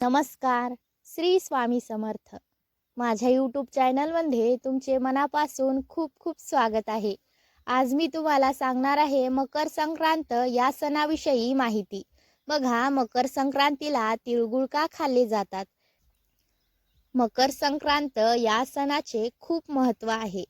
नमस्कार श्री स्वामी समर्थ. माझ्या यूट्यूब चॅनलमध्ये तुमचे मनापासून खूप खूप स्वागत आहे. आज मी तुम्हाला सांगणार आहे मकर संक्रांत या सणाविषयी माहिती. बघा मकर संक्रांतीला तिळगुळ का खाल्ले जातात? मकर संक्रांत या सणाचे खूप महत्त्व आहे.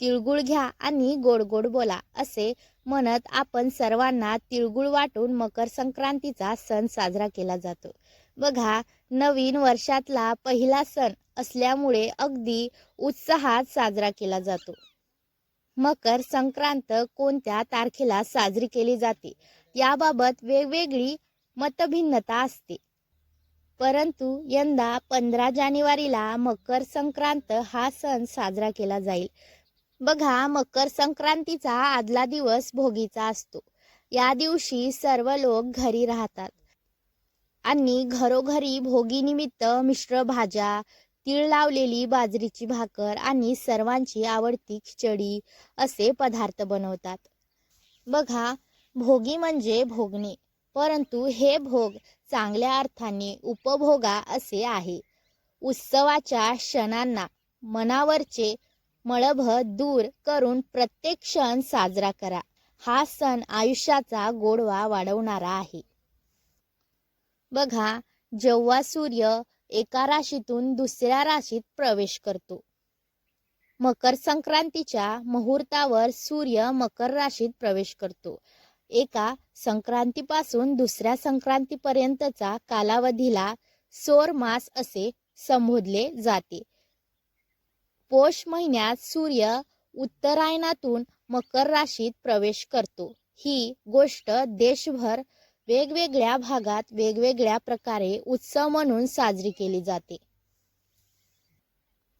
तिळगुळ घ्या आणि गोड गोड बोला असे म्हणत आपण सर्वांना तिळगुळ वाटून मकर संक्रांतीचा सण साजरा केला जातो. बघा नवीन वर्षातला पहिला सण असल्यामुळे अगदी उत्साहात साजरा केला जातो. मकर संक्रांत कोणत्या तारखेला साजरी केली जाते? याबाबत वेगवेगळी मतभिन्नता असते. परंतु यंदा पंधरा जानेवारीला मकर संक्रांत हा सण साजरा केला जाईल. बघा मकर संक्रांतीचा आदला दिवस भोगीचा असतो. या दिवशी सर्व लोक घरी राहतात. आणि घरोघरी भोगीनिमित्त मिश्र भाज्या तीळ लावलेली बाजरीची भाकर आणि सर्वांची आवडती खिचडी असे पदार्थ बनवतात. बघा भोगी म्हणजे भोगणे परंतु हे भोग चांगल्या अर्थाने उपभोगा असे आहे. उत्सवाच्या क्षणांना मनावरचे मळभ दूर करून प्रत्येक क्षण साजरा करा. हा सण आयुष्याचा गोडवा वाढवणारा आहे. बघा जेव्हा सूर्य एका राशीतून दुसऱ्या राशीत प्रवेश करतो. मकर संक्रांतीच्या मुहूर्तावर सूर्य मकर राशीत प्रवेश करतो. एका संक्रांतीपासून दुसऱ्या संक्रांतीपर्यंतचा कालावधीला सोर मास असे संबोधले जाते. पोष महिन्यात सूर्य उत्तरायणातून मकर राशीत प्रवेश करतो. ही गोष्ट देशभर वेगवेगळ्या भागात वेगवेगळ्या प्रकारे उत्सव म्हणून साजरी केली जाते.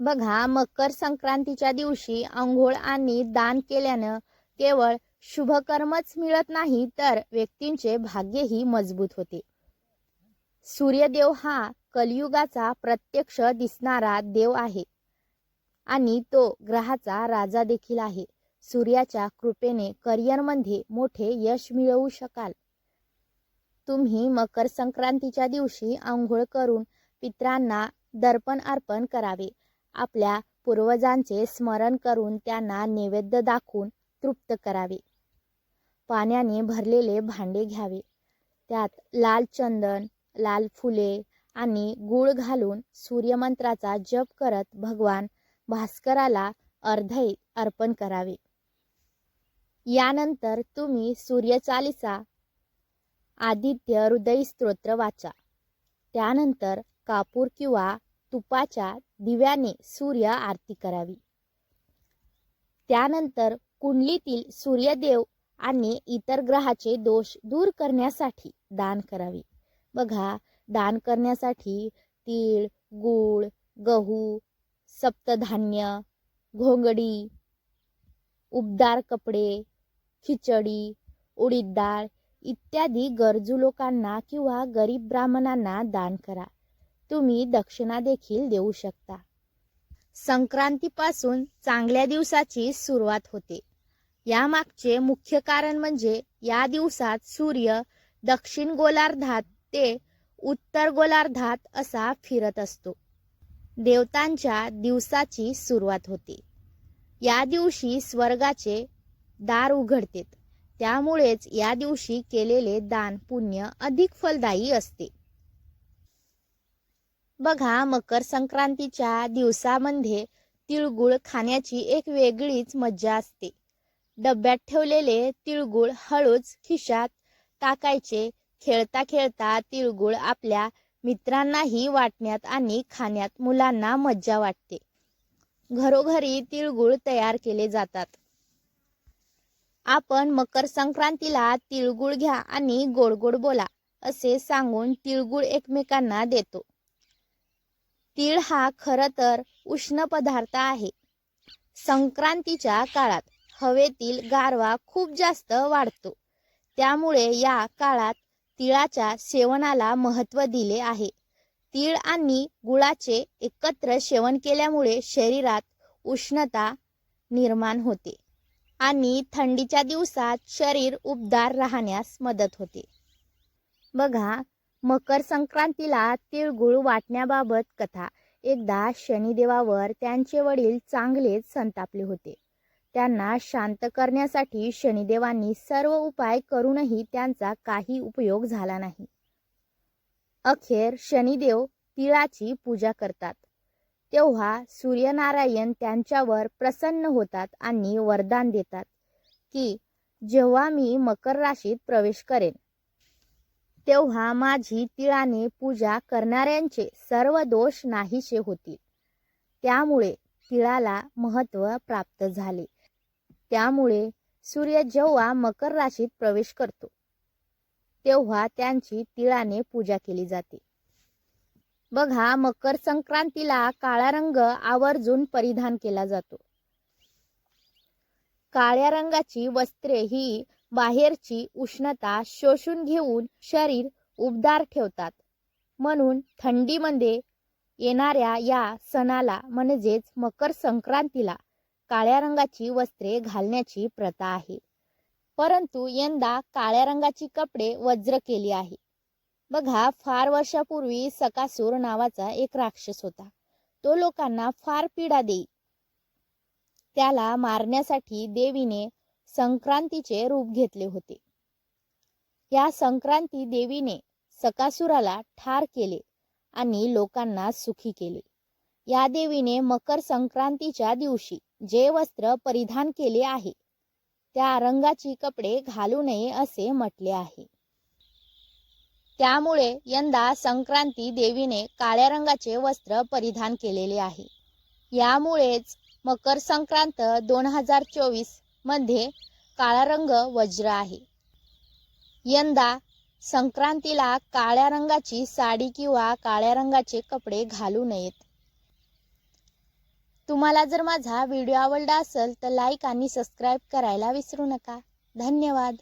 बघा मकर संक्रांतीच्या दिवशी आंघोळ आणि दान केल्यानं केवळ शुभकर्मच मिळत नाही तर व्यक्तींचे भाग्यही मजबूत होते. सूर्यदेव हा कलियुगाचा प्रत्यक्ष दिसणारा देव आहे आणि तो ग्रहाचा राजा देखील आहे. सूर्याच्या कृपेने करिअरमध्ये मोठे यश मिळवू शकाल. तुम्ही मकर संक्रांतीच्या दिवशी आंघोळ करून पित्रांना दर्पण अर्पण करावे. आपल्या पूर्वजांचे स्मरण करून त्यांना नैवेद्य दाखवून तृप्त करावे. पाण्याने भरलेले भांडे घ्यावे. त्यात लाल चंदन लाल फुले आणि गूळ घालून सूर्यमंत्राचा जप करत भगवान भास्कराला अर्धय अर्पण करावे. यानंतर तुम्ही सूर्यचालिसा आदित्य हृदयस्तोत्र वाचा. त्यानंतर कापूर किंवा तुपाच्या दिव्याने सूर्य आरती करावी. त्यानंतर कुंडलीतील सूर्यदेव आणि इतर ग्रहाचे दोष दूर करण्यासाठी दान करावे. बघा दान करण्यासाठी तीळ गूळ गहू सप्तधान्य घोंगडी उबदार कपडे खिचडी उडीद डाळ इत्यादी गरजू लोकांना किंवा गरीब ब्राह्मणांना दान करा. तुम्ही दक्षिणा देखील देऊ शकता. संक्रांतीपासून चांगल्या दिवसाची सुरुवात होते. यामागचे मुख्य कारण म्हणजे या दिवसात सूर्य दक्षिण गोलार्धात ते उत्तर गोलार्धात असा फिरत असतो. देवतांच्या दिवसाची सुरुवात होते. या दिवशी स्वर्गाचे दार उघडते त्यामुळेच या दिवशी केलेले दान पुण्य अधिक फलदायी असते. बघा मकर संक्रांतीच्या दिवसामध्ये तिळगुळ खाण्याची एक वेगळीच मज्जा असते. डब्यात ठेवलेले तिळगुळ हळूच खिशात टाकायचे. खेळता खेळता तिळगुळ आपल्या मित्रांनाही वाटण्यात आणि खाण्यात मुलांना मज्जा वाटते. घरोघरी तिळगुळ तयार केले जातात. आपण मकर संक्रांतीला तिळगुळ घ्या आणि गोड गोड बोला असे सांगून तिळगुळ एकमेकांना देतो. तीळ हा खरं तर उष्ण पदार्थ आहे. संक्रांतीच्या काळात हवेतील गारवा खूप जास्त वाढतो. त्यामुळे या काळात तिळाच्या सेवनाला महत्त्व दिले आहे. तीळ आणि गुळाचे एकत्र सेवन केल्यामुळे शरीरात उष्णता निर्माण होते. आणि थंडीच्या दिवसात शरीर उबदार राहण्यास मदत होते. बघा मकर संक्रांतीला तिळगुळ वाटण्याबाबत कथा. एकदा शनिदेवावर त्यांचे वडील चांगलेच संतापले होते. त्यांना शांत करण्यासाठी शनिदेवांनी सर्व उपाय करूनही त्यांचा काही उपयोग झाला नाही. अखेर शनिदेव तिळाची पूजा करतात. तेव्हा सूर्यनारायण त्यांच्यावर प्रसन्न होतात आणि वरदान देतात की जेव्हा मी मकर राशीत प्रवेश करेन तेव्हा माझी तिळाने पूजा करणाऱ्यांचे सर्व दोष नाहीसे होतील. त्यामुळे तिळाला महत्त्व प्राप्त झाले. त्यामुळे सूर्य जेव्हा मकर राशीत प्रवेश करतो तेव्हा त्यांची तिळाने पूजा केली जाते. बघा मकर संक्रांतीला काळा रंग आवर्जून परिधान केला जातो. काळ्या रंगाची वस्त्रे ही बाहेरची उष्णता शोषून घेऊन शरीर उबदार ठेवतात. म्हणून थंडीमध्ये येणाऱ्या या सणाला म्हणजेच मकर संक्रांतीला काळ्या रंगाची वस्त्रे घालण्याची प्रथा आहे. परंतु यंदा काळ्या रंगाची कपडे वज्र केली आहे. बघा फार वर्षापूर्वी सकासूर नावाचा एक राक्षस होता. तो लोकांना फार पीडा देई. त्याला मारण्यासाठी देवीने संक्रांतीचे रूप घेतले होते. या संक्रांती देवीने सकासुराला ठार केले आणि लोकांना सुखी केले. या देवीने मकर संक्रांतीच्या दिवशी जे वस्त्र परिधान केले आहे त्या रंगाची कपडे घालू नये असे म्हटले आहे. त्यामुळे यंदा संक्रांती देवीने काळ्या रंगाचे वस्त्र परिधान केलेले आहे. यामुळेच मकर संक्रांत दोन हजार चोवीसमध्ये काळा रंग वज्र आहे. यंदा संक्रांतीला काळ्या रंगाची साडी किंवा काळ्या रंगाचे कपडे घालू नयेत. तुम्हाला जर माझा व्हिडिओ आवडला असेल तर लाईक आणि सबस्क्राईब करायला विसरू नका. धन्यवाद.